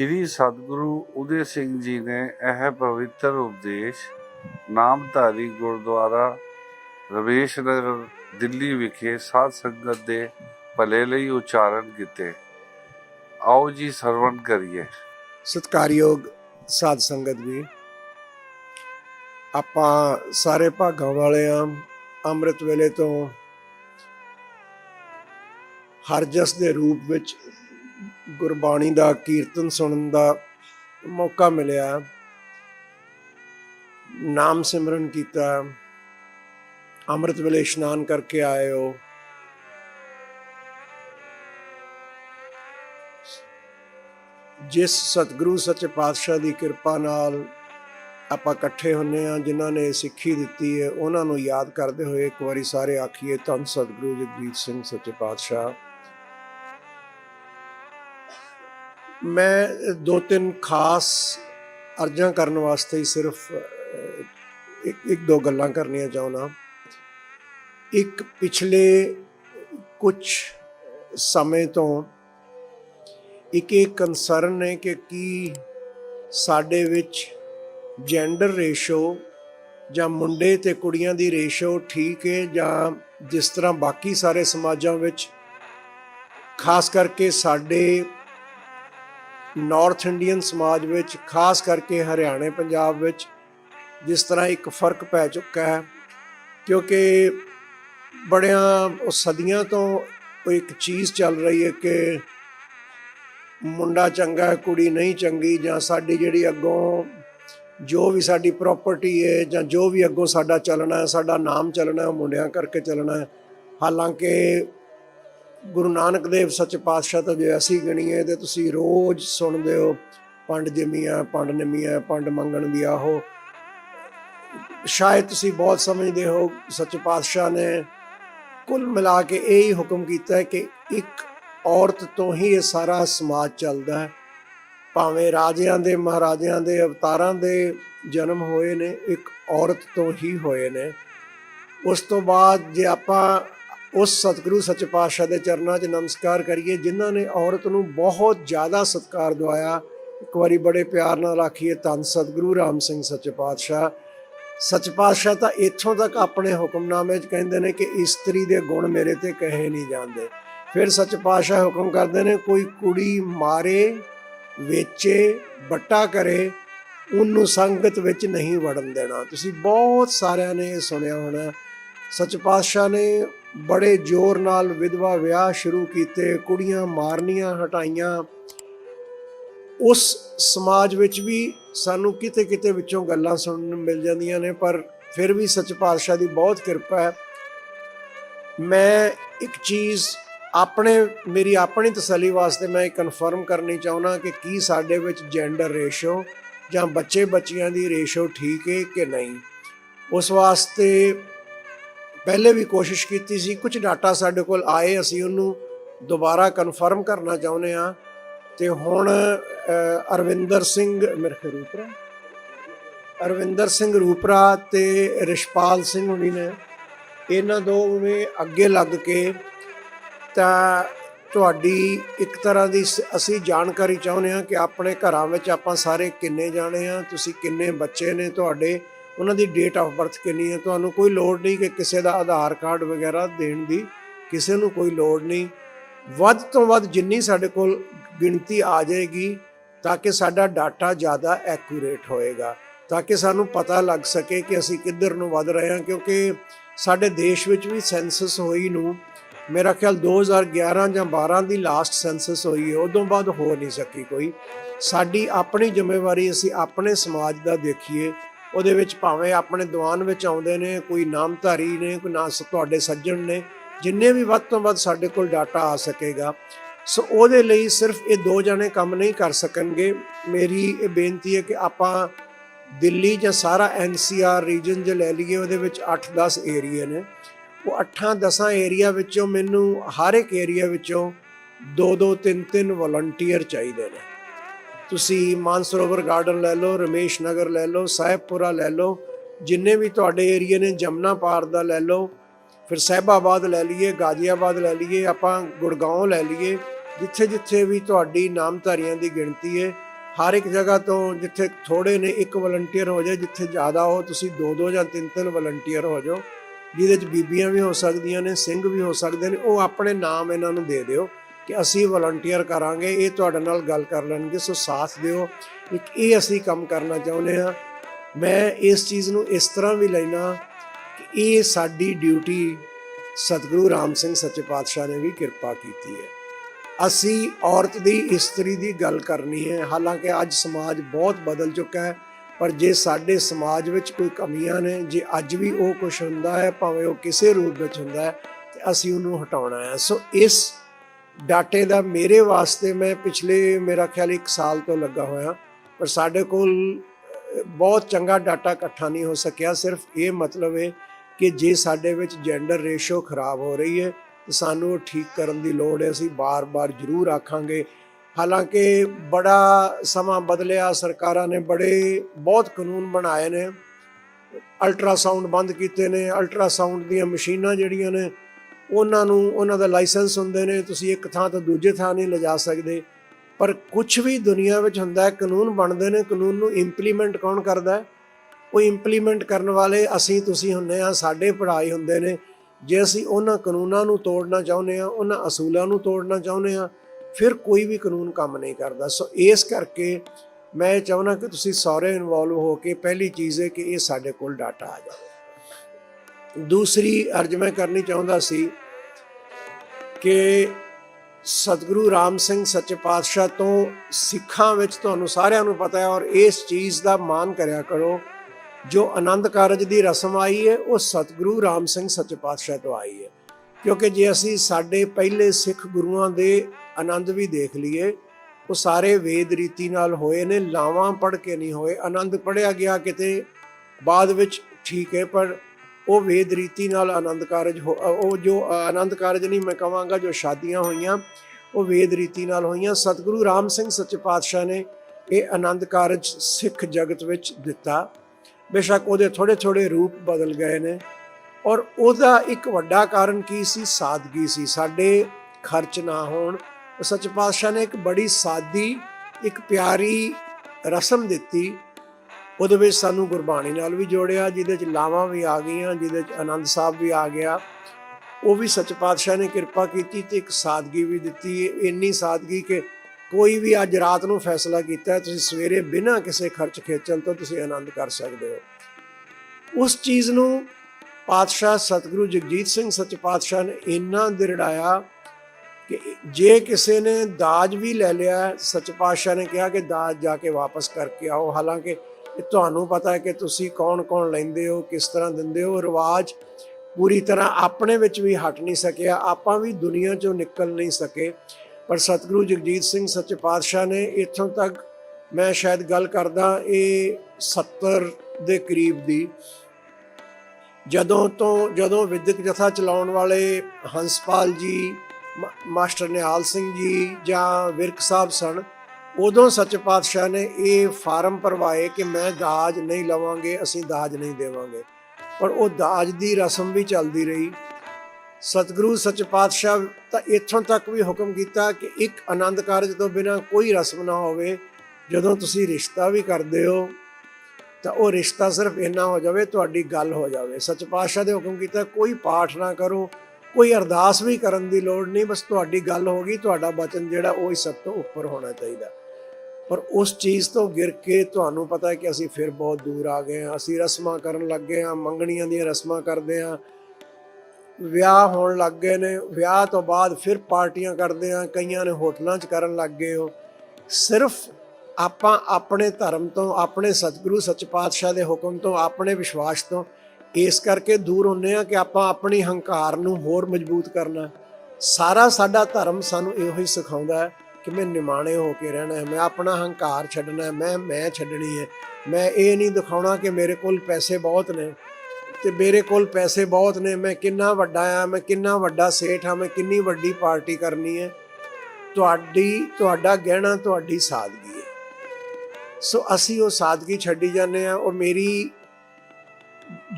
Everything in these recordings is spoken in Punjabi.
ਸ੍ਰੀ ਸਤਿਗੁਰੂ ਉਦੇ ਸਿੰਘ ਜੀ ਨੇ ਇਹ ਪਵਿੱਤਰ ਉਪਦੇਸ਼ ਨਾਮਧਾਰੀ ਗੁਰਦੁਆਰਾ ਰਵੇਸ਼ ਨਗਰ ਦਿੱਲੀ ਵਿਖੇ ਸਾਧ ਸੰਗਤ ਦੇ ਭਲੇ ਲਈ ਉਚਾਰਨ ਕੀਤੇ। ਆਓ ਜੀ ਸਰਵਣ ਕਰੀਏ। ਸਤਿਕਾਰਯੋਗ ਸਾਧ ਸੰਗਤ ਵੀ, ਆਪਾਂ ਸਾਰੇ ਭਾਗਾਂ ਵਾਲੇ ਆ ਅੰਮ੍ਰਿਤ ਵੇਲੇ ਤੋਂ ਹਰ ਜਸ ਦੇ ਰੂਪ ਵਿੱਚ ਗੁਰਬਾਣੀ ਦਾ ਕੀਰਤਨ ਸੁਣਨ ਦਾ ਮੌਕਾ ਮਿਲਿਆ। ਨਾਮ ਸਿਮਰਨ ਕੀਤਾ। ਅੰਮ੍ਰਿਤ ਵੇਲੇ ਇਸ਼ਨਾਨ ਕਰਕੇ ਆਏ ਹੋ ਜਿਸ ਸਤਿਗੁਰੂ ਸੱਚੇ ਪਾਤਸ਼ਾਹ ਦੀ ਕਿਰਪਾ ਨਾਲ ਆਪਾਂ ਇਕੱਠੇ ਹੁੰਨੇ ਆ, ਜਿਨ੍ਹਾਂ ਨੇ ਸਿੱਖੀ ਦਿੱਤੀ ਹੈ ਉਹਨਾਂ ਨੂੰ ਯਾਦ ਕਰਦੇ ਹੋਏ ਇੱਕ ਵਾਰੀ ਸਾਰੇ ਆਖੀਏ, ਧੰਨ ਸਤਿਗੁਰੂ ਜਗਜੀਤ ਸਿੰਘ ਸੱਚੇ ਪਾਤਸ਼ਾਹ। ਮੈਂ ਦੋ ਤਿੰਨ ਖਾਸ ਅਰਜ਼ਾਂ ਕਰਨ ਵਾਸਤੇ ਹੀ ਸਿਰਫ ਇੱਕ ਇੱਕ ਦੋ ਗੱਲਾਂ ਕਰਨੀਆਂ ਚਾਹੁੰਦਾ ਇੱਕ, ਪਿਛਲੇ ਕੁਝ ਸਮੇਂ ਤੋਂ ਇੱਕ ਇਹ ਕੰਸਰਨ ਹੈ ਕਿ ਕੀ ਸਾਡੇ ਵਿੱਚ ਜੈਂਡਰ ਰੇਸ਼ੋ ਜਾਂ ਮੁੰਡੇ ਤੇ ਕੁੜੀਆਂ ਦੀ ਰੇਸ਼ੋ ਠੀਕ ਹੈ ਜਾਂ ਜਿਸ ਤਰ੍ਹਾਂ ਬਾਕੀ ਸਾਰੇ ਸਮਾਜਾਂ ਵਿੱਚ, ਖਾਸ ਕਰਕੇ ਸਾਡੇ ਨਾਰਥ ਇੰਡੀਅਨ ਸਮਾਜ ਵਿੱਚ, ਖਾਸ ਕਰਕੇ ਹਰਿਆਣੇ ਪੰਜਾਬ ਵਿੱਚ, ਜਿਸ ਤਰ੍ਹਾਂ ਇੱਕ ਫ਼ਰਕ ਪੈ ਚੁੱਕਾ ਹੈ, ਕਿਉਂਕਿ ਬੜਿਆਂ, ਉਹ ਸਦੀਆਂ ਤੋਂ ਉਹ ਇੱਕ ਚੀਜ਼ ਚੱਲ ਰਹੀ ਹੈ ਕਿ ਮੁੰਡਾ ਚੰਗਾ ਕੁੜੀ ਨਹੀਂ ਚੰਗੀ, ਜਾਂ ਸਾਡੀ ਜਿਹੜੀ ਅੱਗੋਂ ਜੋ ਵੀ ਸਾਡੀ ਪ੍ਰਾਪਰਟੀ ਹੈ, ਜਾਂ ਜੋ ਵੀ ਅੱਗੋਂ ਸਾਡਾ ਚੱਲਣਾ ਹੈ, ਸਾਡਾ ਨਾਮ ਚੱਲਣਾ ਹੈ, ਉਹ ਮੁੰਡਿਆਂ ਕਰਕੇ ਚੱਲਣਾ ਹੈ। ਹਾਲਾਂਕਿ ਗੁਰੂ ਨਾਨਕ ਦੇਵ ਸੱਚ ਪਾਤਸ਼ਾਹ ਤੋਂ ਜੇ ਅਸੀਂ ਗਣੀਏ ਤੇ ਤੁਸੀਂ ਰੋਜ਼ ਸੁਣਦੇ ਹੋ, ਪੰਡ ਜਮੀਆਂ, ਪੰਡ ਨਮੀਆਂ, ਪੰਡ ਮੰਗਣ ਵਿਆਹੋ ਸ਼ਾਇਦ ਤੁਸੀਂ ਬਹੁਤ ਸਮਝਦੇ ਹੋ, ਸੱਚ ਪਾਤਸ਼ਾਹ ਨੇ ਕੁੱਲ ਮਿਲਾ ਕੇ ਇਹ ਹੀ ਹੁਕਮ ਕੀਤਾ ਹੈ ਕਿ ਇੱਕ ਔਰਤ ਤੋਂ ਹੀ ਇਹ ਸਾਰਾ ਸਮਾਜ ਚੱਲਦਾ ਹੈ। ਭਾਵੇਂ ਰਾਜਿਆਂ ਦੇ, ਮਹਾਰਾਜਿਆਂ ਦੇ, ਅਵਤਾਰਾਂ ਦੇ ਜਨਮ ਹੋਏ ਨੇ, ਇੱਕ ਔਰਤ ਤੋਂ ਹੀ ਹੋਏ ਨੇ। ਉਸ ਤੋਂ ਬਾਅਦ ਜੇ ਆਪਾਂ ਉਸ ਸਤਿਗੁਰੂ ਸੱਚੇ ਪਾਤਸ਼ਾਹ ਦੇ ਚਰਨਾਂ 'ਚ ਨਮਸਕਾਰ ਕਰੀਏ, ਜਿਨ੍ਹਾਂ ਨੇ ਔਰਤ ਨੂੰ ਬਹੁਤ ਜ਼ਿਆਦਾ ਸਤਿਕਾਰ ਦਵਾਇਆ। ਇੱਕ ਵਾਰੀ ਬੜੇ ਪਿਆਰ ਨਾਲ ਆਖੀਏ, ਧੰਨ ਸਤਿਗੁਰੂ ਰਾਮ ਸਿੰਘ ਸੱਚੇ ਪਾਤਸ਼ਾਹ। ਸੱਚ ਪਾਤਸ਼ਾਹ ਤਾਂ ਇੱਥੋਂ ਤੱਕ ਆਪਣੇ ਹੁਕਮਨਾਮੇ 'ਚ ਕਹਿੰਦੇ ਨੇ ਕਿ ਇਸਤਰੀ ਦੇ ਗੁਣ ਮੇਰੇ ਤੇ ਕਹੇ ਨਹੀਂ ਜਾਂਦੇ। ਫਿਰ ਸੱਚ ਪਾਤਸ਼ਾਹ ਹੁਕਮ ਕਰਦੇ ਨੇ, ਕੋਈ ਕੁੜੀ ਮਾਰੇ, ਵੇਚੇ ਬੱਟਾ ਕਰੇ, ਉਹਨੂੰ ਸੰਗਤ ਵਿੱਚ ਨਹੀਂ ਵੜਨ ਦੇਣਾ। ਤੁਸੀਂ ਬਹੁਤ ਸਾਰਿਆਂ ਨੇ ਇਹ ਸੁਣਿਆ ਹੋਣਾ। ਸੱਚ ਪਾਤਸ਼ਾਹ ਨੇ ਬੜੇ ਜ਼ੋਰ ਨਾਲ ਵਿਧਵਾ ਵਿਆਹ ਸ਼ੁਰੂ ਕੀਤੇ, ਕੁੜੀਆਂ ਮਾਰਨੀਆਂ, ਹਟਾਈਆਂ। ਉਸ ਸਮਾਜ ਵਿੱਚ ਵੀ ਸਾਨੂੰ ਕਿਤੇ ਕਿਤੇ ਵਿੱਚੋਂ ਗੱਲਾਂ ਸੁਣਨ ਨੂੰ ਮਿਲ ਜਾਂਦੀਆਂ ਨੇ, ਪਰ ਫਿਰ ਵੀ ਸੱਚ ਪਾਤਸ਼ਾਹ ਦੀ ਬਹੁਤ ਕਿਰਪਾ ਹੈ। ਮੈਂ ਇੱਕ ਚੀਜ਼ ਆਪਣੇ, ਮੇਰੀ ਆਪਣੀ ਤਸੱਲੀ ਵਾਸਤੇ ਮੈਂ ਕਨਫਰਮ ਕਰਨੀ ਚਾਹੁੰਦਾ ਕਿ ਕੀ ਸਾਡੇ ਵਿੱਚ ਜੈਂਡਰ ਰੇਸ਼ੋ ਜਾਂ ਬੱਚੇ ਬੱਚੀਆਂ ਦੀ ਰੇਸ਼ੋ ਠੀਕ ਹੈ ਕਿ ਨਹੀਂ। ਉਸ ਵਾਸਤੇ ਪਹਿਲੇ ਵੀ ਕੋਸ਼ਿਸ਼ ਕੀਤੀ ਸੀ ਕੁਝ ਡਾਟਾ ਸਾਡੇ ਕੋਲ ਆਏ, ਅਸੀਂ ਉਹਨੂੰ ਦੁਬਾਰਾ ਕਨਫਰਮ ਕਰਨਾ ਚਾਹੁੰਦੇ ਆ ਤੇ ਹੁਣ ਅਰਵਿੰਦਰ ਸਿੰਘ, ਮੇਰੇ ਰੂਪਰਾ ਅਰਵਿੰਦਰ ਸਿੰਘ ਰੂਪਰਾ ਤੇ ਰਿਸ਼ਪਾਲ ਸਿੰਘ ਹੁਣੀ ਨੇ, ਇਹਨਾਂ ਦੋਵੇਂ ਅੱਗੇ ਲੱਗ ਕੇ ਤਾਂ ਤੁਹਾਡੀ ਇੱਕ ਤਰ੍ਹਾਂ ਦੀ ਸ- ਅਸੀਂ ਜਾਣਕਾਰੀ ਚਾਹੁੰਦੇ ਹਾਂ ਕਿ ਆਪਣੇ ਘਰਾਂ ਵਿੱਚ ਆਪਾਂ ਸਾਰੇ ਕਿੰਨੇ ਜਾਣੇ ਆ ਤੁਸੀਂ ਕਿੰਨੇ ਬੱਚੇ ਨੇ, ਤੁਹਾਡੇ ਉਹਨਾਂ ਦੀ ਡੇਟ ਆਫ ਬਰਥ ਕਿੰਨੀ ਹੈ, ਤੁਹਾਨੂੰ ਕੋਈ ਲੋੜ ਨਹੀਂ ਕਿ ਕਿਸੇ ਦਾ ਆਧਾਰ ਕਾਰਡ ਵਗੈਰਾ ਦੇਣ ਦੀ, ਕਿਸੇ ਨੂੰ ਕੋਈ ਲੋੜ ਨਹੀਂ। ਵੱਧ ਤੋਂ ਵੱਧ ਜਿੰਨੀ ਸਾਡੇ ਕੋਲ ਗਿਣਤੀ ਆ ਜਾਏਗੀ, ਤਾਂ ਕਿ ਸਾਡਾ ਡਾਟਾ ਜ਼ਿਆਦਾ ਐਕੂਰੇਟ ਹੋਏਗਾ, ਤਾਂ ਕਿ ਸਾਨੂੰ ਪਤਾ ਲੱਗ ਸਕੇ ਕਿ ਅਸੀਂ ਕਿੱਧਰ ਨੂੰ ਵੱਧ ਰਹੇ ਹਾਂ, ਕਿਉਂਕਿ ਸਾਡੇ ਦੇਸ਼ ਵਿੱਚ ਵੀ ਸੈਂਸਸ ਹੋਈ ਨੂੰ, ਮੇਰਾ ਖਿਆਲ 2011 ਜਾਂ 12 ਦੀ ਲਾਸਟ ਸੈਂਸਸ ਹੋਈ ਹੈ, ਉਦੋਂ ਬਾਅਦ ਹੋ ਨਹੀਂ ਸਕੀ ਕੋਈ। ਸਾਡੀ ਆਪਣੀ ਜ਼ਿੰਮੇਵਾਰੀ ਅਸੀਂ ਆਪਣੇ ਸਮਾਜ ਦਾ ਦੇਖੀਏ ਉਹਦੇ ਵਿੱਚ ਭਾਵੇਂ ਆਪਣੇ ਦੀਵਾਨ ਵਿੱਚ ਆਉਂਦੇ ਨੇ, ਕੋਈ ਨਾਮਧਾਰੀ ਨੇ, ਕੋਈ ਨਾ ਤੁਹਾਡੇ ਸੱਜਣ ਨੇ, ਜਿੰਨੇ ਵੀ ਵੱਧ ਤੋਂ ਵੱਧ ਸਾਡੇ ਕੋਲ ਡਾਟਾ ਆ ਸਕੇਗਾ। ਸੋ ਉਹਦੇ ਲਈ ਸਿਰਫ ਇਹ ਦੋ ਜਣੇ ਕੰਮ ਨਹੀਂ ਕਰ ਸਕਣਗੇ। ਮੇਰੀ ਇਹ ਬੇਨਤੀ ਹੈ ਕਿ ਆਪਾਂ ਦਿੱਲੀ ਜਾਂ ਸਾਰਾ ਐਨਸੀਆਰ ਰੀਜਨ ਜੇ ਲੈ ਲਈਏ, ਉਹਦੇ ਵਿੱਚ 8-10 ਏਰੀਆ ਨੇ। ਉਹ 8-10 ਏਰੀਆ ਵਿੱਚੋਂ ਮੈਨੂੰ ਹਰ ਇੱਕ ਏਰੀਆ ਵਿੱਚੋਂ 2-2 3-3 ਵਲੰਟੀਅਰ ਚਾਹੀਦੇ ਨੇ। ਤੁਸੀਂ ਮਾਨਸਰੋਵਰ ਗਾਰਡਨ ਲੈ ਲਓ, ਰਮੇਸ਼ ਨਗਰ ਲੈ ਲਓ, ਸਾਹਿਬਪੁਰਾ ਲੈ ਲਓ, ਜਿੰਨੇ ਵੀ ਤੁਹਾਡੇ ਏਰੀਆ ਨੇ, ਜਮਨਾ ਪਾਰ ਦਾ ਲੈ ਲਓ, ਫਿਰ ਸਹਿਬਾਬਾਦ ਲੈ ਲਈਏ, ਗਾਜ਼ੀਆਬਾਦ ਲੈ ਲਈਏ, ਆਪਾਂ ਗੁੜਗਾਉਂ ਲੈ ਲਈਏ, ਜਿੱਥੇ ਜਿੱਥੇ ਵੀ ਤੁਹਾਡੀ ਨਾਮਧਾਰੀਆਂ ਦੀ ਗਿਣਤੀ ਹੈ, ਹਰ ਇੱਕ ਜਗ੍ਹਾ ਤੋਂ ਜਿੱਥੇ ਥੋੜੇ ਨੇ, ਇੱਕ ਵਲੰਟੀਅਰ ਹੋ ਜਾਏ, ਜਿੱਥੇ ਜ਼ਿਆਦਾ ਹੋ, ਤੁਸੀਂ ਦੋ ਦੋ ਜਾਂ ਤਿੰਨ ਤਿੰਨ ਵਲੰਟੀਅਰ ਹੋ ਜਾਓ, ਜਿਹਦੇ ਚ ਬੀਬੀਆਂ ਵੀ ਹੋ ਸਕਦੀਆਂ ਨੇ, ਸਿੰਘ ਵੀ ਹੋ ਸਕਦੇ ਨੇ, ਉਹ ਆਪਣੇ ਨਾਮ ਇਹਨਾਂ ਨੂੰ ਦੇ ਦਿਓ। ਕਿ ਅਸੀਂ ਵਲੰਟੀਅਰ ਕਰਾਂਗੇ, ਇਹ ਤੁਹਾਡੇ ਨਾਲ ਗੱਲ ਕਰ ਲੈਣਗੇ। ਸੋ ਸਾਥ ਦਿਓ। ਇੱਕ ਇਹ ਅਸੀਂ ਕੰਮ ਕਰਨਾ ਚਾਹੁੰਦੇ ਹਾਂ। ਮੈਂ ਇਸ ਚੀਜ਼ ਨੂੰ ਇਸ ਤਰ੍ਹਾਂ ਵੀ ਲੈਣਾ ਕਿ ਇਹ ਸਾਡੀ ਡਿਊਟੀ ਸਤਿਗੁਰੂ ਰਾਮ ਸਿੰਘ ਸੱਚੇ ਪਾਤਸ਼ਾਹ ਨੇ ਵੀ ਕਿਰਪਾ ਕੀਤੀ ਹੈ। ਅਸੀਂ ਔਰਤ ਦੀ ਇਸਤਰੀ ਦੀ ਗੱਲ ਕਰਨੀ ਹੈ। ਹਾਲਾਂਕਿ ਅੱਜ ਸਮਾਜ ਬਹੁਤ ਬਦਲ ਚੁੱਕਾ ਹੈ, ਪਰ ਜੇ ਸਾਡੇ ਸਮਾਜ ਵਿੱਚ ਕੋਈ ਕਮੀਆਂ ਨੇ, ਜੇ ਅੱਜ ਵੀ ਉਹ ਕੁਝ ਹੁੰਦਾ ਹੈ, ਭਾਵੇਂ ਉਹ ਕਿਸੇ ਰੂਪ ਵਿੱਚ ਹੁੰਦਾ ਹੈ, ਤੇ ਅਸੀਂ ਉਹਨੂੰ ਹਟਾਉਣਾ ਹੈ। ਸੋ ਇਸ ਡਾਟੇ ਦਾ ਮੇਰੇ ਵਾਸਤੇ ਮੈਂ ਪਿਛਲੇ ਮੇਰਾ ਖਿਆਲ 1 ਸਾਲ ਤੋਂ ਲੱਗਾ ਹੋਇਆ, ਪਰ ਸਾਡੇ ਕੋਲ ਬਹੁਤ ਚੰਗਾ ਡਾਟਾ ਇਕੱਠਾ ਨਹੀਂ ਹੋ ਸਕਿਆ। ਸਿਰਫ ਇਹ ਮਤਲਬ ਹੈ ਕਿ ਜੇ ਸਾਡੇ ਵਿੱਚ ਜੈਂਡਰ ਰੇਸ਼ੋ ਖਰਾਬ ਹੋ ਰਹੀ ਹੈ, ਤੇ ਸਾਨੂੰ ਉਹ ਠੀਕ ਕਰਨ ਦੀ ਲੋੜ ਹੈ। ਅਸੀਂ ਬਾਰ-ਬਾਰ ਜ਼ਰੂਰ ਆਖਾਂਗੇ। ਹਾਲਾਂਕਿ ਬੜਾ ਸਮਾਂ ਬਦਲਿਆ, ਸਰਕਾਰਾਂ ਨੇ ਬੜੇ, ਬਹੁਤ ਕਾਨੂੰਨ ਬਣਾਏ ਨੇ। ਅਲਟਰਾਸਾਊਂਡ ਬੰਦ ਕੀਤੇ ਨੇ। ਅਲਟਰਾਸਾਊਂਡ ਦੀਆਂ ਮਸ਼ੀਨਾਂ ਜਿਹੜੀਆਂ ਨੇ ਉਹਨਾਂ ਨੂੰ, ਉਹਨਾਂ ਦਾ ਲਾਇਸੈਂਸ ਹੁੰਦੇ ਨੇ, ਤੁਸੀਂ ਇੱਕ ਥਾਂ ਤੋਂ ਦੂਜੇ ਥਾਂ ਨਹੀਂ ਲਿਜਾ ਸਕਦੇ। ਪਰ ਕੁਝ ਵੀ ਦੁਨੀਆ ਵਿੱਚ ਹੁੰਦਾ ਹੈ, ਕਾਨੂੰਨ ਬਣਦੇ ਨੇ, ਕਾਨੂੰਨ ਨੂੰ ਇੰਪਲੀਮੈਂਟ ਕੌਣ ਕਰਦਾ ਹੈ? ਉਹ ਇੰਪਲੀਮੈਂਟ ਕਰਨ ਵਾਲੇ ਅਸੀਂ, ਤੁਸੀਂ ਹੁੰਨੇ ਆ ਸਾਡੇ ਪੜਾਈ ਹੁੰਦੇ ਨੇ। ਜੇ ਅਸੀਂ ਉਹਨਾਂ ਕਾਨੂੰਨਾਂ ਨੂੰ ਤੋੜਨਾ ਚਾਹੁੰਦੇ ਆ ਉਹਨਾਂ ਅਸੂਲਾਂ ਨੂੰ ਤੋੜਨਾ ਚਾਹੁੰਦੇ ਆ ਫਿਰ ਕੋਈ ਵੀ ਕਾਨੂੰਨ ਕੰਮ ਨਹੀਂ ਕਰਦਾ। ਸੋ ਇਸ ਕਰਕੇ ਮੈਂ ਇਹ ਚਾਹੁੰਦਾ ਕਿ ਤੁਸੀਂ ਸਾਰੇ ਇਨਵੋਲਵ ਹੋ ਕੇ ਪਹਿਲੀ ਚੀਜ਼ ਹੈ ਕਿ ਇਹ ਸਾਡੇ ਕੋਲ ਡਾਟਾ ਆ ਜਾਵੇ। ਦੂਸਰੀ ਅਰਜ ਮੈਂ ਕਰਨੀ ਚਾਹੁੰਦਾ ਸੀ ਕਿ ਸਤਿਗੁਰੂ ਰਾਮ ਸਿੰਘ ਸੱਚੇ ਪਾਤਸ਼ਾਹ ਤੋਂ ਸਿੱਖਾਂ ਵਿੱਚ ਤੁਹਾਨੂੰ ਸਾਰਿਆਂ ਨੂੰ ਪਤਾ ਹੈ ਔਰ ਇਸ ਚੀਜ਼ ਦਾ ਮਾਣ ਕਰਿਆ ਕਰੋ, ਜੋ ਆਨੰਦ ਕਾਰਜ ਦੀ ਰਸਮ ਆਈ ਹੈ, ਉਹ ਸਤਿਗੁਰੂ ਰਾਮ ਸਿੰਘ ਸੱਚੇ ਪਾਤਸ਼ਾਹ ਤੋਂ ਆਈ ਹੈ। ਕਿਉਂਕਿ ਜੇ ਅਸੀਂ ਸਾਡੇ ਪਹਿਲੇ ਸਿੱਖ ਗੁਰੂਆਂ ਦੇ ਆਨੰਦ ਵੀ ਦੇਖ ਲਈਏ, ਉਹ ਸਾਰੇ ਵੇਦ ਰੀਤੀ ਨਾਲ ਹੋਏ ਨੇ, ਲਾਵਾਂ ਪੜ ਕੇ ਨਹੀਂ ਹੋਏ, ਆਨੰਦ ਪੜਿਆ ਗਿਆ ਕਿਤੇ, ਬਾਅਦ ਵਿੱਚ ਠੀਕ ਹੈ, ਪਰ ਉਹ ਵੇਦ ਰੀਤੀ ਨਾਲ ਆਨੰਦ ਕਾਰਜ ਹੋ- ਉਹ ਜੋ ਆਨੰਦ ਕਾਰਜ ਨਹੀਂ ਮੈਂ ਕਹਾਂਗਾ, ਜੋ ਸ਼ਾਦੀਆਂ ਹੋਈਆਂ, ਉਹ ਵੇਦ ਰੀਤੀ ਨਾਲ ਹੋਈਆਂ। ਸਤਿਗੁਰੂ ਰਾਮ ਸਿੰਘ ਸੱਚੇ ਪਾਤਸ਼ਾਹ ਨੇ ਇਹ ਆਨੰਦ ਕਾਰਜ ਸਿੱਖ ਜਗਤ ਵਿੱਚ ਦਿੱਤਾ। ਬੇਸ਼ੱਕ ਉਹਦੇ ਥੋੜੇ ਥੋੜੇ ਰੂਪ ਬਦਲ ਗਏ ਨੇ ਔਰ ਉਹਦਾ ਇੱਕ ਵੱਡਾ ਕਾਰਨ ਕੀ ਸੀ? ਸਾਦਗੀ ਸੀ। ਸਾਡੇ ਖਰਚ ਨਾ ਹੋਣ। ਉਹ ਸੱਚ ਪਾਤਸ਼ਾਹ ਨੇ ਇੱਕ ਬੜੀ ਸਾਦੀ, ਇੱਕ ਪਿਆਰੀ ਰਸਮ ਦਿੱਤੀ। ਉਹਦੇ ਵਿੱਚ ਸਾਨੂੰ ਗੁਰਬਾਣੀ ਨਾਲ ਵੀ ਜੋੜਿਆ, ਜਿਹਦੇ ਚ ਲਾਵਾਂ ਵੀ ਆ ਗਈਆਂ, ਜਿਹਦੇ ਚ ਆਨੰਦ ਸਾਹਿਬ ਵੀ ਆ ਗਿਆ। ਉਹ ਵੀ ਸੱਚ ਪਾਤਸ਼ਾਹ ਨੇ ਕਿਰਪਾ ਕੀਤੀ ਤੇ ਇੱਕ ਸਾਦਗੀ ਵੀ ਦਿੱਤੀ। ਇੰਨੀ ਸਾਦਗੀ ਕਿ ਕੋਈ ਵੀ ਅੱਜ ਰਾਤ ਨੂੰ ਫੈਸਲਾ ਕੀਤਾ, ਤੁਸੀਂ ਸਵੇਰੇ ਬਿਨਾਂ ਕਿਸੇ ਖਰਚ ਖੇਚਲ ਤੋਂ ਤੁਸੀਂ ਆਨੰਦ ਕਰ ਸਕਦੇ ਹੋ। ਉਸ ਚੀਜ਼ ਨੂੰ ਪਾਤਸ਼ਾਹ ਸਤਿਗੁਰੂ ਜਗਜੀਤ ਸਿੰਘ ਸੱਚ ਪਾਤਸ਼ਾਹ ਨੇ ਇੰਨਾ ਦਿਰੜਾਇਆ ਕਿ ਜੇ ਕਿਸੇ ਨੇ ਦਾਜ ਵੀ ਲੈ ਲਿਆ, ਸੱਚ ਪਾਤਸ਼ਾਹ ਨੇ ਕਿਹਾ ਕਿ ਦਾਜ ਜਾ ਕੇ ਵਾਪਸ ਕਰਕੇ ਆਓ। ਹਾਲਾਂਕਿ ਇਹ ਤੁਹਾਨੂੰ ਪਤਾ ਹੈ ਕਿ ਤੁਸੀਂ ਕੌਣ-ਕੌਣ ਲੈਂਦੇ ਹੋ, ਕਿਸ ਤਰ੍ਹਾਂ ਦਿੰਦੇ ਹੋ, ਰਿਵਾਜ ਪੂਰੀ ਤਰ੍ਹਾਂ ਆਪਣੇ ਵਿੱਚ ਵੀ ਹਟ ਨਹੀਂ ਸਕਿਆ, ਆਪਾਂ ਵੀ ਦੁਨੀਆ ਚੋਂ ਨਿਕਲ ਨਹੀਂ ਸਕੇ। ਪਰ ਸਤਿਗੁਰੂ ਜਗਜੀਤ ਸਿੰਘ ਸੱਚੇ ਪਾਤਸ਼ਾਹ ਨੇ ਇੱਥੋਂ ਤੱਕ ਮੈਂ ਸ਼ਾਇਦ ਗੱਲ ਕਰਦਾ ਇਹ 70 ਦੇ ਕਰੀਬ ਦੀ, ਜਦੋਂ ਤੋਂ, ਜਦੋਂ ਵਿਦਿਅਕ ਜਥਾ ਚਲਾਉਣ ਵਾਲੇ ਹੰਸਪਾਲ ਜੀ, ਮਾ- ਮਾਸਟਰ ਨਿਹਾਲ ਸਿੰਘ ਜੀ ਜਾਂ ਵਿਰਕ ਸਾਹਿਬ ਸਨ ਉਦੋਂ ਸੱਚ ਪਾਤਸ਼ਾਹ ਨੇ ਇਹ ਫਾਰਮ ਭਰਵਾਏ ਕਿ ਮੈਂ ਦਾਜ ਨਹੀਂ ਲਵਾਂਗੇ, ਅਸੀਂ ਦਾਜ ਨਹੀਂ ਦੇਵਾਂਗੇ। ਪਰ ਉਹ ਦਾਜ ਦੀ ਰਸਮ ਵੀ ਚੱਲਦੀ ਰਹੀ। ਸਤਿਗੁਰੂ ਸੱਚ ਪਾਤਸ਼ਾਹ ਤਾਂ ਇੱਥੋਂ ਤੱਕ ਵੀ ਹੁਕਮ ਕੀਤਾ ਕਿ ਇੱਕ ਆਨੰਦ ਕਾਰਜ ਤੋਂ ਬਿਨਾ ਕੋਈ ਰਸਮ ਨਾ ਹੋਵੇ। ਜਦੋਂ ਤੁਸੀਂ ਰਿਸ਼ਤਾ ਵੀ ਕਰਦੇ ਹੋ, ਤਾਂ ਉਹ ਰਿਸ਼ਤਾ ਸਿਰਫ ਇੰਨਾ ਹੋ ਜਾਵੇ, ਤੁਹਾਡੀ ਗੱਲ ਹੋ ਜਾਵੇ। ਸੱਚ ਪਾਤਸ਼ਾਹ ਦੇ ਹੁਕਮ ਕੀਤਾ, ਕੋਈ ਪਾਠ ਨਾ ਕਰੋ, ਕੋਈ ਅਰਦਾਸ ਵੀ ਕਰਨ ਦੀ ਲੋੜ ਨਹੀਂ, ਬਸ ਤੁਹਾਡੀ ਗੱਲ ਹੋ ਗਈ, ਤੁਹਾਡਾ ਬਚਨ ਜਿਹੜਾ ਉਹ ਹੀ ਸਭ ਤੋਂ ਉੱਪਰ ਹੋਣਾ ਚਾਹੀਦਾ। ਪਰ ਉਸ ਚੀਜ਼ ਤੋਂ ਗਿਰ ਕੇ ਤੁਹਾਨੂੰ ਪਤਾ ਕਿ ਅਸੀਂ ਫਿਰ ਬਹੁਤ ਦੂਰ ਆ ਗਏ ਹਾਂ। ਅਸੀਂ ਰਸਮਾਂ ਕਰਨ ਲੱਗ ਗਏ ਹਾਂ, ਮੰਗਣੀਆਂ ਦੀਆਂ ਰਸਮਾਂ ਕਰਦੇ ਹਾਂ। ਵਿਆਹ ਹੋਣ ਲੱਗ ਗਏ ਨੇ। ਵਿਆਹ ਤੋਂ ਬਾਅਦ ਫਿਰ ਪਾਰਟੀਆਂ ਕਰਦੇ ਹਾਂ। ਕਈਆਂ ਨੇ ਹੋਟਲਾਂ 'ਚ ਕਰਨ ਲੱਗ ਗਏ ਹੋ। ਸਿਰਫ ਆਪਾਂ ਆਪਣੇ ਧਰਮ ਤੋਂ, ਆਪਣੇ ਸਤਿਗੁਰੂ, ਸੱਚ ਪਾਤਸ਼ਾਹ ਦੇ ਹੁਕਮ ਤੋਂ, ਆਪਣੇ ਵਿਸ਼ਵਾਸ ਤੋਂ ਇਸ ਕਰਕੇ ਦੂਰ ਹੁੰਨੇ ਆ ਕਿ ਆਪਾਂ ਆਪਣੀ ਹੰਕਾਰ ਨੂੰ ਹੋਰ ਮਜ਼ਬੂਤ ਕਰਨਾ। ਸਾਰਾ ਸਾਡਾ ਧਰਮ ਸਾਨੂੰ ਇਹੋ ਹੀ ਸਿਖਾਉਂਦਾ ਹੈ ਕਿ ਮੈਂ ਨਿਮਾਣੇ ਹੋ ਕੇ ਰਹਿਣਾ ਹੈ, ਮੈਂ ਆਪਣਾ ਹੰਕਾਰ ਛੱਡਣਾ ਹੈ, ਮੈਂ ਮੈਂ ਛੱਡਣੀ ਹੈ। ਮੈਂ ਇਹ ਨਹੀਂ ਦਿਖਾਉਣਾ ਕਿ ਮੇਰੇ ਕੋਲ ਪੈਸੇ ਬਹੁਤ ਨੇ ਤੇ ਮੇਰੇ ਕੋਲ ਪੈਸੇ ਬਹੁਤ ਨੇ, ਮੈਂ ਕਿੰਨਾ ਵੱਡਾ ਆ ਮੈਂ ਕਿੰਨਾ ਵੱਡਾ ਸੇਠ ਆ ਮੈਂ ਕਿੰਨੀ ਵੱਡੀ ਪਾਰਟੀ ਕਰਨੀ ਹੈ। ਤੁਹਾਡੀ, ਤੁਹਾਡਾ ਗਹਿਣਾ ਤੁਹਾਡੀ ਸਾਦਗੀ ਹੈ। ਸੋ ਅਸੀਂ ਉਹ ਸਾਦਗੀ ਛੱਡੀ ਜਾਂਦੇ ਆ ਉਹ ਮੇਰੀ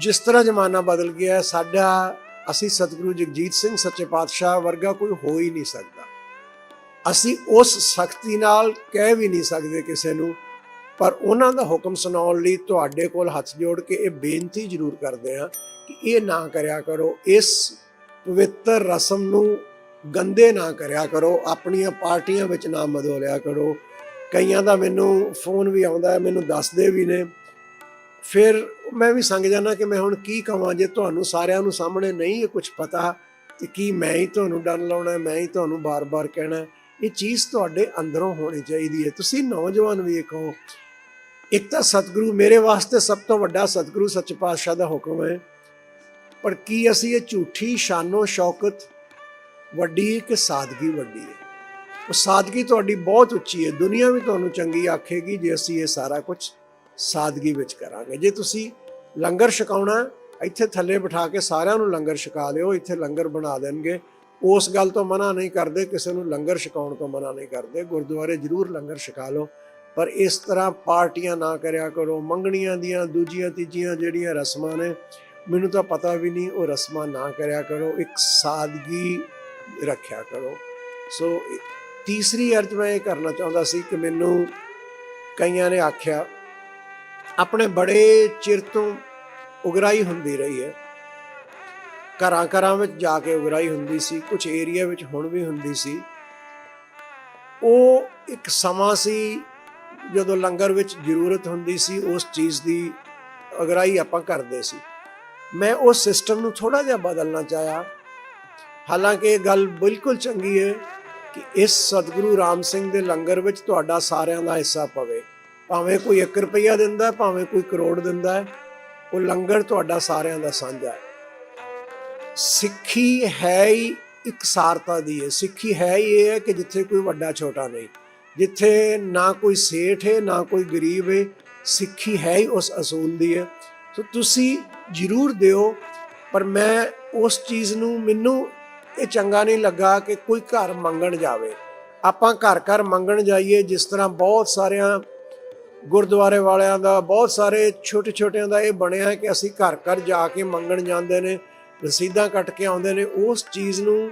ਜਿਸ ਤਰ੍ਹਾਂ ਜ਼ਮਾਨਾ ਬਦਲ ਗਿਆ, ਸਾਡਾ, ਅਸੀਂ ਸਤਿਗੁਰੂ ਜਗਜੀਤ ਸਿੰਘ ਸੱਚੇ ਪਾਤਸ਼ਾਹ ਵਰਗਾ ਕੋਈ ਹੋ ਹੀ ਨਹੀਂ ਸਕਦਾ। ਅਸੀਂ ਉਸ ਸਖਤੀ ਨਾਲ ਕਹਿ ਵੀ ਨਹੀਂ ਸਕਦੇ ਕਿਸੇ ਨੂੰ, ਪਰ ਉਹਨਾਂ ਦਾ ਹੁਕਮ ਸੁਣਾਉਣ ਲਈ ਤੁਹਾਡੇ ਕੋਲ ਹੱਥ ਜੋੜ ਕੇ ਇਹ ਬੇਨਤੀ ਜ਼ਰੂਰ ਕਰਦੇ ਹਾਂ ਕਿ ਇਹ ਨਾ ਕਰਿਆ ਕਰੋ, ਇਸ ਪਵਿੱਤਰ ਰਸਮ ਨੂੰ ਗੰਦੇ ਨਾ ਕਰਿਆ ਕਰੋ, ਆਪਣੀਆਂ ਪਾਰਟੀਆਂ ਵਿੱਚ ਨਾ ਮਦੋਲਿਆ ਕਰੋ। ਕਈਆਂ ਦਾ ਮੈਨੂੰ ਫੋਨ ਵੀ ਆਉਂਦਾ ਹੈ, ਮੈਨੂੰ ਦੱਸਦੇ ਵੀ ਨੇ। ਫਿਰ ਮੈਂ ਵੀ ਸੰਗ ਜਾਣਾ ਕਿ ਮੈਂ ਹੁਣ ਕੀ ਕਵਾਂ, ਜੇ ਤੁਹਾਨੂੰ ਸਾਰਿਆਂ ਨੂੰ ਸਾਹਮਣੇ ਨਹੀਂ ਇਹ ਕੁਝ ਪਤਾ, ਤੇ ਕੀ ਮੈਂ ਹੀ ਤੁਹਾਨੂੰ ਡਰ ਲਾਉਣਾ, ਮੈਂ ਹੀ ਤੁਹਾਨੂੰ ਬਾਰ-ਬਾਰ ਕਹਿਣਾ ਇਹ ਚੀਜ਼ ਤੁਹਾਡੇ ਅੰਦਰੋਂ ਹੋਣੀ ਚਾਹੀਦੀ ਹੈ। ਤੁਸੀਂ ਨੌਜਵਾਨ ਵੇਖੋ ਇੱਕ ਤਾਂ ਸਤਿਗੁਰੂ ਮੇਰੇ ਵਾਸਤੇ ਸਭ ਤੋਂ ਵੱਡਾ ਸਤਿਗੁਰੂ ਸੱਚ ਪਾਤਸ਼ਾਹ ਦਾ ਹੁਕਮ ਹੈ। ਪਰ ਕੀ ਅਸੀਂ ਇਹ ਝੂਠੀ ਸ਼ਾਨੋ ਸ਼ੌਕਤ ਵੱਡੀ ਕਿ ਸਾਦਗੀ ਵੱਡੀ ਹੈ? ਉਹ ਸਾਦਗੀ ਤੁਹਾਡੀ ਬਹੁਤ ਉੱਚੀ ਹੈ। ਦੁਨੀਆ ਵੀ ਤੁਹਾਨੂੰ ਚੰਗੀ ਆਖੇਗੀ ਜੇ ਅਸੀਂ ਇਹ ਸਾਰਾ ਕੁਝ ਸਾਦਗੀ ਵਿੱਚ ਕਰਾਂਗੇ। ਜੇ ਤੁਸੀਂ ਲੰਗਰ ਛਕਾਉਣਾ ਇੱਥੇ ਥੱਲੇ ਬਿਠਾ ਕੇ ਸਾਰਿਆਂ ਨੂੰ ਲੰਗਰ ਛਕਾ ਲਿਓ ਇੱਥੇ ਲੰਗਰ ਬਣਾ ਦੇਣਗੇ। ਉਸ ਗੱਲ ਤੋਂ ਮਨਾ ਨਹੀਂ ਕਰਦੇ, ਕਿਸੇ ਨੂੰ ਲੰਗਰ ਛਕਾਉਣ ਤੋਂ ਮਨਾ ਨਹੀਂ ਕਰਦੇ। ਗੁਰਦੁਆਰੇ ਜ਼ਰੂਰ ਲੰਗਰ ਛਕਾ ਲਓ, ਪਰ ਇਸ ਤਰ੍ਹਾਂ ਪਾਰਟੀਆਂ ਨਾ ਕਰਿਆ ਕਰੋ। ਮੰਗਣੀਆਂ ਦੀਆਂ, ਦੂਜੀਆਂ, ਤੀਜੀਆਂ ਜਿਹੜੀਆਂ ਰਸਮਾਂ ਨੇ, ਮੈਨੂੰ ਤਾਂ ਪਤਾ ਵੀ ਨਹੀਂ, ਉਹ ਰਸਮਾਂ ਨਾ ਕਰਿਆ ਕਰੋ, ਇੱਕ ਸਾਦਗੀ ਰੱਖਿਆ ਕਰੋ। ਸੋ, ਤੀਸਰੀ ਅਰਜ਼ ਮੈਂ ਇਹ ਕਰਨਾ ਚਾਹੁੰਦਾ ਸੀ ਕਿ ਮੈਨੂੰ ਕਈਆਂ ਨੇ ਆਖਿਆ, ਆਪਣੇ ਬੜੇ ਚਿਰ ਤੋਂ ਉਗਰਾਈ ਹੁੰਦੀ ਰਹੀ ਹੈ। ਘਰਾਂ ਘਰਾਂ ਵਿੱਚ ਜਾ ਕੇ ਉਗਰਾਈ ਹੁੰਦੀ ਸੀ ਕੁਝ ਏਰੀਆ ਵਿੱਚ ਹੁਣ ਵੀ ਹੁੰਦੀ ਸੀ। ਉਹ ਇੱਕ ਸਮਾਂ ਸੀ ਜਦੋਂ ਲੰਗਰ ਵਿੱਚ ਜ਼ਰੂਰਤ ਹੁੰਦੀ ਸੀ, ਉਸ ਚੀਜ਼ ਦੀ ਅਗਰਾਈ ਆਪਾਂ ਕਰਦੇ ਸੀ। ਮੈਂ ਉਸ ਸਿਸਟਮ ਨੂੰ ਥੋੜਾ ਜਿਹਾ ਬਦਲਣਾ ਚਾਹਿਆ। ਹਾਲਾਂਕਿ ਇਹ ਗੱਲ ਬਿਲਕੁਲ ਚੰਗੀ ਹੈ ਕਿ ਇਸ ਸਤਿਗੁਰੂ ਰਾਮ ਸਿੰਘ ਦੇ ਲੰਗਰ ਵਿੱਚ ਤੁਹਾਡਾ ਸਾਰਿਆਂ ਦਾ ਹਿੱਸਾ ਪਵੇ। ਭਾਵੇਂ ਕੋਈ 1 ਰੁਪਈਆ ਦਿੰਦਾ, ਭਾਵੇਂ ਕੋਈ ਕਰੋੜ ਦਿੰਦਾ, ਉਹ ਲੰਗਰ ਤੁਹਾਡਾ ਸਾਰਿਆਂ ਦਾ ਸਾਂਝਾ ਹੈ। ਸਿੱਖੀ ਹੈ ਹੀ ਇਕਸਾਰਤਾ ਦੀ ਹੈ। ਸਿੱਖੀ ਹੈ ਹੀ ਇਹ ਹੈ ਕਿ ਜਿੱਥੇ ਕੋਈ ਵੱਡਾ ਛੋਟਾ ਨਹੀਂ, ਜਿੱਥੇ ਨਾ ਕੋਈ ਸੇਠ ਹੈ, ਨਾ ਕੋਈ ਗਰੀਬ ਹੈ, ਸਿੱਖੀ ਹੈ ਹੀ ਉਸ ਅਸੂਲ ਦੀ ਹੈ। ਸੋ ਤੁਸੀਂ ਜ਼ਰੂਰ ਦਿਓ, ਪਰ ਮੈਂ ਉਸ ਚੀਜ਼ ਨੂੰ ਮੈਨੂੰ ਇਹ ਚੰਗਾ ਨਹੀਂ ਲੱਗਾ ਕਿ ਕੋਈ ਘਰ ਮੰਗਣ ਜਾਵੇ। ਆਪਾਂ ਘਰ ਘਰ ਮੰਗਣ ਜਾਈਏ, ਜਿਸ ਤਰ੍ਹਾਂ ਬਹੁਤ ਸਾਰਿਆਂ ਗੁਰਦੁਆਰੇ ਵਾਲਿਆਂ ਦਾ, ਬਹੁਤ ਸਾਰੇ ਛੋਟੇ ਛੋਟਿਆਂ ਦਾ ਇਹ ਬਣਿਆ ਹੈ ਕਿ ਅਸੀਂ ਘਰ ਘਰ ਜਾ ਕੇ ਮੰਗਣ ਜਾਂਦੇ ਨੇ। ਰਸੀਦਾਂ ਕੱਟ ਕੇ ਆਉਂਦੇ ਨੇ, ਉਸ ਚੀਜ਼ ਨੂੰ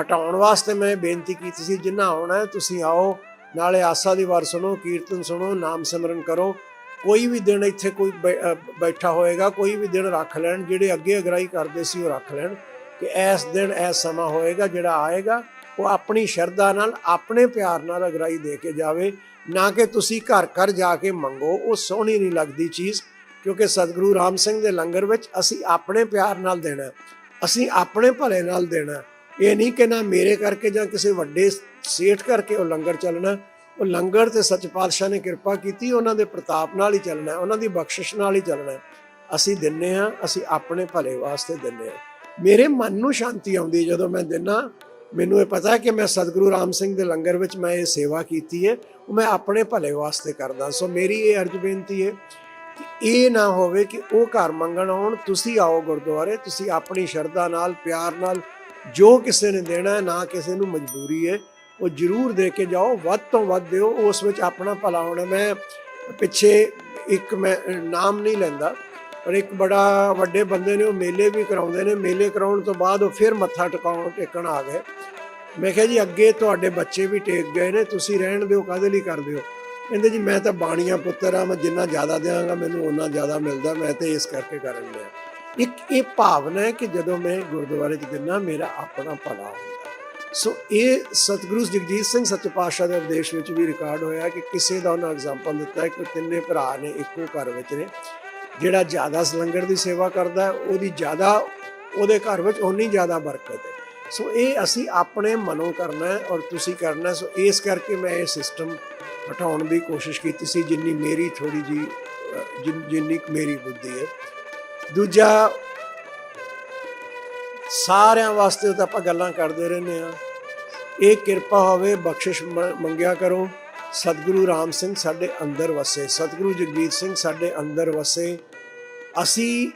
ਹਟਾਉਣ ਵਾਸਤੇ ਮੈਂ ਬੇਨਤੀ ਕੀਤੀ ਸੀ, ਜਿੰਨਾ ਆਉਣਾ ਹੈ ਤੁਸੀਂ ਆਓ, ਨਾਲੇ ਆਸਾ ਦੀ ਵਾਰ ਸੁਣੋ, ਕੀਰਤਨ ਸੁਣੋ, ਨਾਮ ਸਿਮਰਨ ਕਰੋ। ਕੋਈ ਵੀ ਦਿਨ ਇੱਥੇ ਕੋਈ ਬੈ- ਬੈਠਾ ਹੋਏਗਾ, ਕੋਈ ਵੀ ਦਿਨ ਰੱਖ ਲੈਣ, ਜਿਹੜੇ ਅੱਗੇ ਅਗਰਾਈ ਕਰਦੇ ਸੀ ਉਹ ਰੱਖ ਲੈਣ, ਕਿ ਇਸ ਦਿਨ ਇਸ ਸਮਾਂ ਹੋਏਗਾ, ਜਿਹੜਾ ਆਏਗਾ, ਉਹ ਆਪਣੀ ਸ਼ਰਧਾ ਨਾਲ, ਆਪਣੇ ਪਿਆਰ ਨਾਲ ਅਗਰਾਈ ਦੇ ਕੇ ਜਾਵੇ, ਨਾ ਕਿ ਤੁਸੀਂ ਘਰ ਘਰ ਜਾ ਕੇ ਮੰਗੋ, ਉਹ ਸੋਹਣੀ ਨਹੀਂ ਲੱਗਦੀ ਚੀਜ਼। ਕਿਉਂਕਿ ਸਤਿਗੁਰੂ ਰਾਮ ਸਿੰਘ ਦੇ ਲੰਗਰ ਵਿੱਚ ਅਸੀਂ ਆਪਣੇ ਪਿਆਰ ਨਾਲ ਦੇਣਾ, ਅਸੀਂ ਆਪਣੇ ਭਲੇ ਨਾਲ ਦੇਣਾ। ਇਹ ਨਹੀਂ ਕਿ ਨਾ ਮੇਰੇ ਕਰਕੇ ਜਾਂ ਕਿਸੇ ਵੱਡੇ ਸੇਠ ਕਰਕੇ ਉਹ ਲੰਗਰ ਚੱਲਣਾ। ਉਹ ਲੰਗਰ ਤੇ ਸੱਚ ਪਾਤਸ਼ਾਹ ਨੇ ਕਿਰਪਾ ਕੀਤੀ, ਉਹਨਾਂ ਦੇ ਪ੍ਰਤਾਪ ਨਾਲ ਹੀ ਚੱਲਣਾ, ਉਹਨਾਂ ਦੀ ਬਖਸ਼ਿਸ਼ ਨਾਲ ਹੀ ਚੱਲਣਾ। ਅਸੀਂ ਦਿੰਨੇ ਆ ਅਸੀਂ ਆਪਣੇ ਭਲੇ ਵਾਸਤੇ ਦਿੰਨੇ ਆ ਮੇਰੇ ਮਨ ਨੂੰ ਸ਼ਾਂਤੀ ਆਉਂਦੀ ਜਦੋਂ ਮੈਂ ਦਿੰਨਾ। ਮੈਨੂੰ ਇਹ ਪਤਾ ਹੈ ਕਿ ਮੈਂ ਸਤਿਗੁਰੂ ਰਾਮ ਸਿੰਘ ਦੇ ਲੰਗਰ ਵਿੱਚ ਮੈਂ ਇਹ ਸੇਵਾ ਕੀਤੀ ਹੈ, ਉਹ ਮੈਂ ਆਪਣੇ ਭਲੇ ਵਾਸਤੇ ਕਰਦਾ। ਸੋ ਮੇਰੀ ਇਹ ਅਰਜ਼ ਬੇਨਤੀ ਹੈ ਕਿ ਇਹ ਨਾ ਹੋਵੇ ਕਿ ਉਹ ਘਰ ਮੰਗਣ ਆਉਣ, ਤੁਸੀਂ ਆਓ ਗੁਰਦੁਆਰੇ, ਤੁਸੀਂ ਆਪਣੀ ਸ਼ਰਧਾ ਨਾਲ, ਪਿਆਰ ਨਾਲ ਜੋ ਕਿਸੇ ਨੇ ਦੇਣਾ ਹੈ, ਨਾ ਕਿਸੇ ਨੂੰ ਮਜਬੂਰੀ ਹੈ, ਉਹ ਜ਼ਰੂਰ ਦੇ ਕੇ ਜਾਓ, ਵੱਧ ਤੋਂ ਵੱਧ ਦਿਓ, ਉਸ ਵਿੱਚ ਆਪਣਾ ਭਲਾ ਹੋਣਾ। ਮੈਂ ਪਿੱਛੇ ਇੱਕ ਮੈਂ ਨਾਮ ਨਹੀਂ ਲੈਂਦਾ, ਪਰ ਇੱਕ ਬੜਾ ਵੱਡੇ ਬੰਦੇ ਨੇ, ਉਹ ਮੇਲੇ ਵੀ ਕਰਾਉਂਦੇ ਨੇ, ਮੇਲੇ ਕਰਾਉਣ ਤੋਂ ਬਾਅਦ ਉਹ ਫਿਰ ਮੱਥਾ ਟਿਕਾਉਣ, ਟੇਕਣ ਆ ਗਏ। ਮੈਂ ਕਿਹਾ ਜੀ, ਅੱਗੇ ਤੁਹਾਡੇ ਬੱਚੇ ਵੀ ਟੇਕ ਗਏ ਨੇ, ਤੁਸੀਂ ਰਹਿਣ ਦਿਓ, ਕਾਹਦੇ ਲਈ ਕਰਦੇ ਹੋ? ਕਹਿੰਦੇ ਜੀ, ਮੈਂ ਤਾਂ ਬਾਣੀਆਂ ਪੁੱਤਰ ਆ ਮੈਂ ਜਿੰਨਾ ਜ਼ਿਆਦਾ ਦਿਆਂਗਾ, ਮੈਨੂੰ ਉਨਾ ਜ਼ਿਆਦਾ ਮਿਲਦਾ, ਮੈਂ ਤੇ ਇਸ ਕਰਕੇ ਕਰਨ ਲਿਆ ਇੱਕ ਇਹ ਭਾਵਨਾ ਹੈ ਕਿ ਜਦੋਂ ਮੈਂ ਗੁਰਦੁਆਰੇ 'ਚ ਦਿੰਨਾ ਮੇਰਾ ਆਪਣਾ ਭਲਾ ਹੁੰਦਾ। ਸੋ ਇਹ ਸਤਿਗੁਰੂ ਜਗਜੀਤ ਸਿੰਘ ਸੱਚੇ ਪਾਤਸ਼ਾਹ ਦੇ ਉਪਦੇਸ਼ ਵਿੱਚ ਵੀ ਰਿਕਾਰਡ ਹੋਇਆ ਕਿ ਕਿਸੇ ਦਾ ਉਹਨਾਂ ਐਗਜ਼ਾਮਪਲ ਦਿੱਤਾ ਹੈ ਕਿ ਤਿੰਨੇ ਭਰਾ ਨੇ ਇੱਕੋ ਘਰ ਵਿੱਚ ਨੇ। ਜਿਹੜਾ ਜ਼ਿਆਦਾ ਲੰਗਰ ਦੀ ਸੇਵਾ ਕਰਦਾ ਉਹਦੀ ਜ਼ਿਆਦਾ, ਉਹਦੇ ਘਰ ਵਿੱਚ ਓਨੀ ਜ਼ਿਆਦਾ ਬਰਕਤ ਹੈ। ਸੋ ਇਹ ਅਸੀਂ ਆਪਣੇ ਮਨੋਂ ਕਰਨਾ ਔਰ ਤੁਸੀਂ ਕਰਨਾ ਸੋ ਇਸ ਕਰਕੇ ਮੈਂ ਇਹ ਸਿਸਟਮ ਹਟਾਉਣ ਦੀ ਕੋਸ਼ਿਸ਼ ਕੀਤੀ ਸੀ ਜਿੰਨੀ ਮੇਰੀ ਥੋੜੀ ਜੀ ਅਹ, ਜਿੰਨੀ ਮੇਰੀ ਬੁੱਧੀ ਹੈ। ਦੂਜਾ ਸਾਰਿਆਂ ਵਾਸਤੇ ਤਾਂ ਆਪਾਂ ਗੱਲਾਂ ਕਰਦੇ ਰਹਿੰਦੇ ਆ ਇਹ ਕਿਰਪਾ ਹੋਵੇ ਬਖਸ਼ਿਸ਼ ਮੰਗਿਆ ਕਰੋ। ਸਤਿਗੁਰੂ ਰਾਮ ਸਿੰਘ ਸਾਡੇ ਅੰਦਰ ਵਸੇ। ਸਤਿਗੁਰੂ ਜਗਜੀਤ ਸਿੰਘ ਸਾਡੇ ਅੰਦਰ ਵਸੇ। ਅਸੀਂ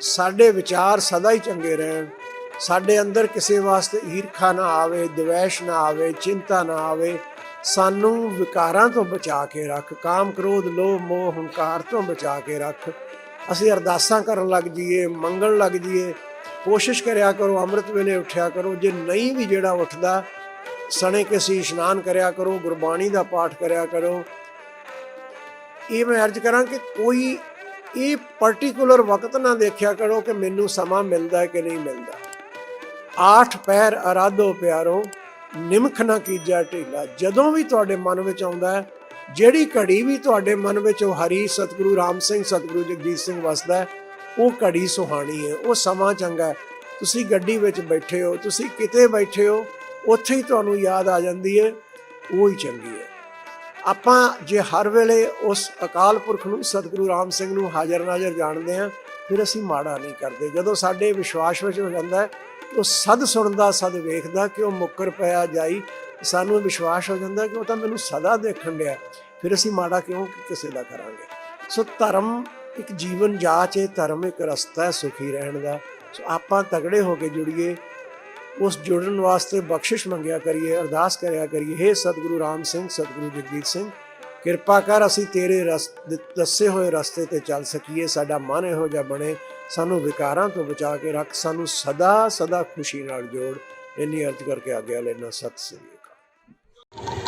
ਸਾਡੇ ਵਿਚਾਰ ਸਦਾ ਹੀ ਚੰਗੇ ਰਹਿਣ। ਸਾਡੇ ਅੰਦਰ ਕਿਸੇ ਵਾਸਤੇ ਈਰਖਾ ਨਾ ਆਵੇ, ਦਵੇਸ਼ ਨਾ ਆਵੇ, ਚਿੰਤਾ ਨਾ ਆਵੇ, ਸਾਨੂੰ ਵਿਕਾਰਾਂ ਤੋਂ ਬਚਾ ਕੇ ਰੱਖ, ਕਾਮ, ਕ੍ਰੋਧ, ਲੋਭ, ਮੋਹ, ਹੰਕਾਰ ਤੋਂ ਬਚਾ ਕੇ ਰੱਖ। ਅਸੀਂ ਅਰਦਾਸਾਂ ਕਰਨ ਲੱਗ ਜਾਈਏ, ਮੰਗਣ ਲੱਗ ਜਾਈਏ, ਕੋਸ਼ਿਸ਼ ਕਰਿਆ ਕਰੋ, ਅੰਮ੍ਰਿਤ ਵੇਲੇ ਉੱਠਿਆ ਕਰੋ, ਜੇ ਨਹੀਂ ਵੀ ਜਿਹੜਾ ਉੱਠਦਾ, ਸਣੇ ਕੇ ਸੀ ਇਸ਼ਨਾਨ ਕਰਿਆ ਕਰੋ, ਗੁਰਬਾਣੀ ਦਾ ਪਾਠ ਕਰਿਆ ਕਰੋ। ਇਹ ਮੈਂ ਅਰਜ਼ ਕਰਾਂ ਕਿ ਕੋਈ ਇਹ ਪਾਰਟਿਕੂਲਰ ਵਕਤ ਨਾ ਦੇਖਿਆ ਕਰੋ ਕਿ ਮੈਨੂੰ ਸਮਾਂ ਮਿਲਦਾ ਹੈ ਕਿ ਨਹੀਂ ਮਿਲਦਾ। ਆਠ ਪੈਰ ਅਰਾਧੋ ਪਿਆਰੋ, ਨਿਮਖ ਨਾ ਕੀਜਾ ਢੀਲਾ। ਜਦੋਂ ਵੀ ਤੁਹਾਡੇ ਮਨ ਵਿੱਚ ਆਉਂਦਾ ਹੈ, ਜਿਹੜੀ ਘੜੀ ਵੀ ਤੁਹਾਡੇ ਮਨ ਵਿੱਚ ਉਹ ਹਰੀ ਸਤਿਗੁਰੂ ਰਾਮ ਸਿੰਘ ਸਤਿਗੁਰੂ ਜਗਜੀਤ ਸਿੰਘ ਵਸਦਾ ਹੈ, ਉਹ ਘੜੀ ਸੁਹਾਣੀ ਹੈ। ਉਹ ਸਮਾਂ ਚੰਗਾ ਹੈ। ਤੁਸੀਂ ਗੱਡੀ ਵਿੱਚ ਬੈਠੇ ਹੋ, ਤੁਸੀਂ ਕਿਤੇ ਬੈਠੇ ਹੋ, ਉੱਥੇ ਹੀ ਤੁਹਾਨੂੰ ਯਾਦ ਆ ਜਾਂਦੀ ਹੈ, ਉਹ ਹੀ ਚੰਗੀ ਹੈ। ਆਪਾਂ ਜੇ ਹਰ ਵੇਲੇ ਉਸ ਅਕਾਲ ਪੁਰਖ ਨੂੰ, ਸਤਿਗੁਰੂ ਰਾਮ ਸਿੰਘ ਨੂੰ ਹਾਜ਼ਰ ਨਾਜ਼ਰ ਜਾਣਦੇ ਹਾਂ, ਫਿਰ ਅਸੀਂ ਮਾੜਾ ਨਹੀਂ ਕਰਦੇ। ਜਦੋਂ ਸਾਡੇ ਵਿਸ਼ਵਾਸ ਵਿੱਚ ਹੋ ਜਾਂਦਾ ਹੈ ਉਹ ਸਦ ਸੁਣਦਾ, ਸਦ ਵੇਖਦਾ ਕਿ ਉਹ ਮੁੱਕਰ ਪਿਆ ਜਾਈ, ਸਾਨੂੰ ਵਿਸ਼ਵਾਸ ਹੋ ਜਾਂਦਾ ਕਿ ਉਹ ਤਾਂ ਮੈਨੂੰ ਸਦਾ ਦੇਖਣ ਡਿਆ। ਫਿਰ ਅਸੀਂ ਮਾੜਾ ਕਿਉਂ ਕਿਸੇ ਦਾ ਕਰਾਂਗੇ? ਸੋ ਧਰਮ ਇੱਕ ਜੀਵਨ ਜਾਚ ਹੈ ਧਰਮ ਇੱਕ ਰਸਤਾ ਹੈ ਸੁਖੀ ਰਹਿਣ ਦਾ। ਸੋ ਆਪਾਂ ਤਗੜੇ ਹੋ ਕੇ ਜੁੜੀਏ, ਉਸ ਜੁੜਨ ਵਾਸਤੇ ਬਖਸ਼ਿਸ਼ ਮੰਗਿਆ ਕਰੀਏ, ਅਰਦਾਸ ਕਰਿਆ ਕਰੀਏ हे ਸਤਿਗੁਰੂ ਰਾਮ ਸਿੰਘ, ਸਤਿਗੁਰੂ ਜਗਜੀਤ ਸਿੰਘ, ਕਿਰਪਾ ਕਰ ਅਸੀਂ ਤੇਰੇ ਰਸ, ਦੱਸੇ ਹੋਏ ਰਸਤੇ ਤੇ ਚੱਲ ਸਕੀਏ, ਸਾਡਾ ਮਨ ਇਹੋ ਜਿਹਾ ਬਣੇ। ਸਾਨੂੰ ਵਿਕਾਰਾਂ ਤੋਂ ਬਚਾ ਕੇ ਰੱਖ, ਸਾਨੂੰ ਸਦਾ ਸਦਾ ਖੁਸ਼ੀ ਨਾਲ ਜੋੜ। ਇੰਨੀ ਅਰਜ਼ ਕਰਕੇ ਆਗਿਆ ਲੈਣਾ ਸਤਿ ਸ੍ਰੀ ਅਕਾਲ।